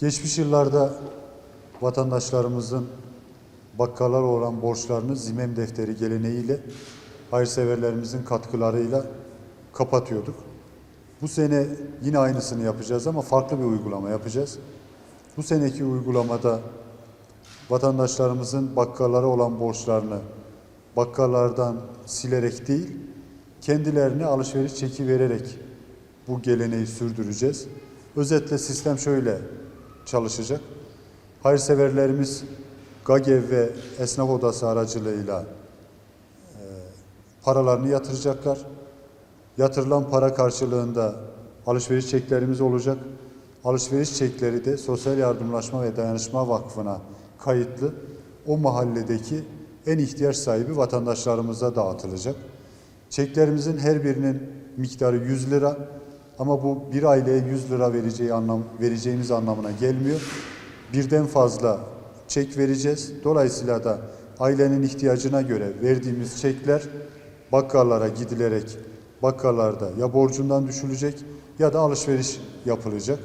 Geçmiş yıllarda vatandaşlarımızın bakkallar olan borçlarını zimem defteri geleneğiyle hayırseverlerimizin katkılarıyla kapatıyorduk. Bu sene yine aynısını yapacağız ama farklı bir uygulama yapacağız. Bu seneki uygulamada vatandaşlarımızın bakkallara olan borçlarını bakkallardan silerek değil, kendilerine alışveriş çeki vererek bu geleneği sürdüreceğiz. Özetle sistem şöyle çalışacak. Hayırseverlerimiz GAGEV ve Esnaf Odası aracılığıyla e, paralarını yatıracaklar. Yatırılan para karşılığında alışveriş çeklerimiz olacak. Alışveriş çekleri de Sosyal Yardımlaşma ve Dayanışma Vakfı'na kayıtlı o mahalledeki en ihtiyaç sahibi vatandaşlarımıza dağıtılacak. Çeklerimizin her birinin miktarı 100 lira ama bu bir aileye 100 lira vereceği anlam vereceğimiz anlamına gelmiyor. Birden fazla çek vereceğiz. Dolayısıyla da ailenin ihtiyacına göre verdiğimiz çekler bakkallara gidilerek bakkallarda ya borcundan düşülecek ya da alışveriş yapılacak.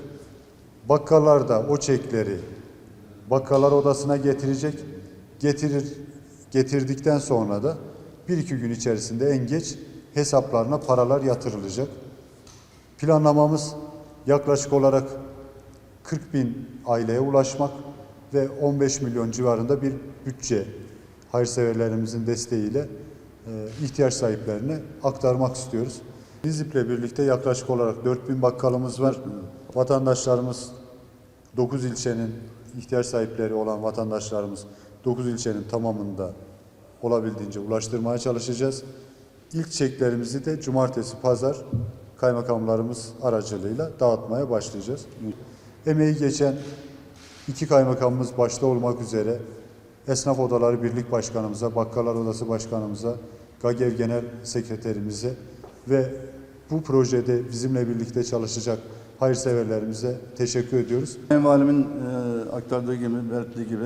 Bakkallar da o çekleri bakkallar odasına getirecek. Getirir getirdikten sonra da bir iki gün içerisinde en geç hesaplarına paralar yatırılacak. Planlamamız yaklaşık olarak 40 bin aileye ulaşmak ve 15 milyon civarında bir bütçe hayırseverlerimizin desteğiyle e, ihtiyaç sahiplerine aktarmak istiyoruz. Nizip'le birlikte yaklaşık olarak 4 bin bakkalımız var. Vatandaşlarımız 9 ilçenin ihtiyaç sahipleri olan vatandaşlarımız 9 ilçenin tamamında olabildiğince ulaştırmaya çalışacağız. İlk çeklerimizi de cumartesi, pazar kaymakamlarımız aracılığıyla dağıtmaya başlayacağız. Emeği geçen iki kaymakamımız başta olmak üzere Esnaf Odaları Birlik Başkanımıza, Bakkallar Odası Başkanımıza, GAGEV Genel Sekreterimize ve bu projede bizimle birlikte çalışacak hayırseverlerimize teşekkür ediyoruz. Valimin e, aktardığı gibi, belirttiği gibi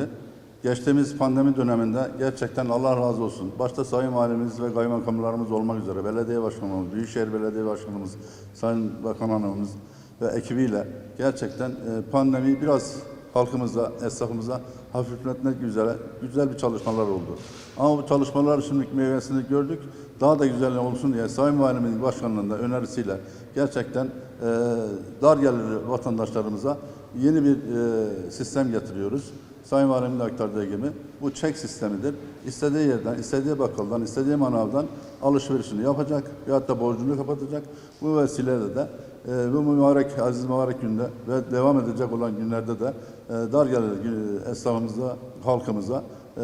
geçtiğimiz pandemi döneminde gerçekten Allah razı olsun. Başta Sayın Valimiz ve kaymakamlarımız olmak üzere belediye başkanımız, Büyükşehir Belediye Başkanımız, Sayın Bakan Hanımımız ve ekibiyle gerçekten e, pandemi biraz halkımıza, esnafımıza hafifletmek üzere güzel bir çalışmalar oldu. Ama bu çalışmalar şimdi meyvesini gördük. Daha da güzel olsun diye Sayın Valimizin başkanlığında önerisiyle gerçekten e, dar gelirli vatandaşlarımıza yeni bir e, sistem getiriyoruz. Sayın Valim'in aktardığı gibi bu çek sistemidir. İstediği yerden, istediği bakkaldan, istediği manavdan alışverişini yapacak ve hatta borcunu kapatacak. Bu vesileyle de e, bu mübarek, aziz mübarek günde ve devam edecek olan günlerde de e, dar gelirli e, esnafımıza, halkımıza e,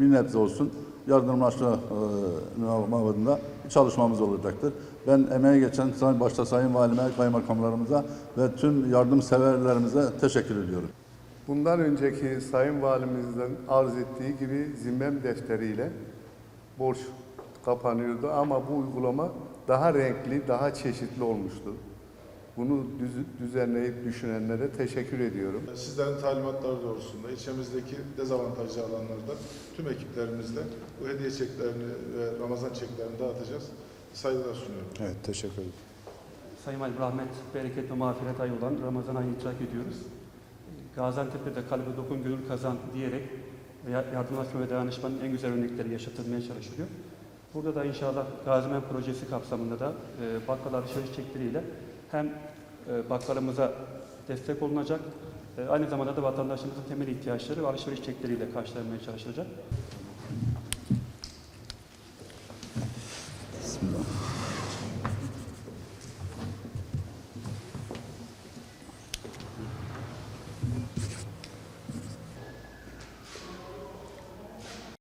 bir, nebze olsun yardımlaşma e, mabadında çalışmamız olacaktır. Ben emeğe geçen başta Sayın Valime, kaymakamlarımıza ve tüm yardımseverlerimize teşekkür ediyorum. Bundan önceki Sayın Valimizden arz ettiği gibi zimmem defteriyle borç kapanıyordu ama bu uygulama daha renkli, daha çeşitli olmuştu. Bunu düz- düzenleyip düşünenlere teşekkür ediyorum. Sizlerin talimatları doğrultusunda ilçemizdeki dezavantajlı alanlarda tüm ekiplerimizle bu hediye çeklerini ve Ramazan çeklerini dağıtacağız. Saygılar sunuyorum. Evet, teşekkür ederim. Sayın Valim rahmet, bereket ve mağfiret ayı olan Ramazan ayını idrak ediyoruz. Gaziantep'te kalbe dokun gönül kazan diyerek ya- yardımlaşma ve dayanışmanın en güzel örnekleri yaşatılmaya çalışılıyor. Burada da inşallah Gazimen projesi kapsamında da e, bakkal alışveriş çekleriyle hem e, bakkalımıza destek olunacak, e, aynı zamanda da vatandaşımızın temel ihtiyaçları ve alışveriş çekleriyle karşılanmaya çalışılacak.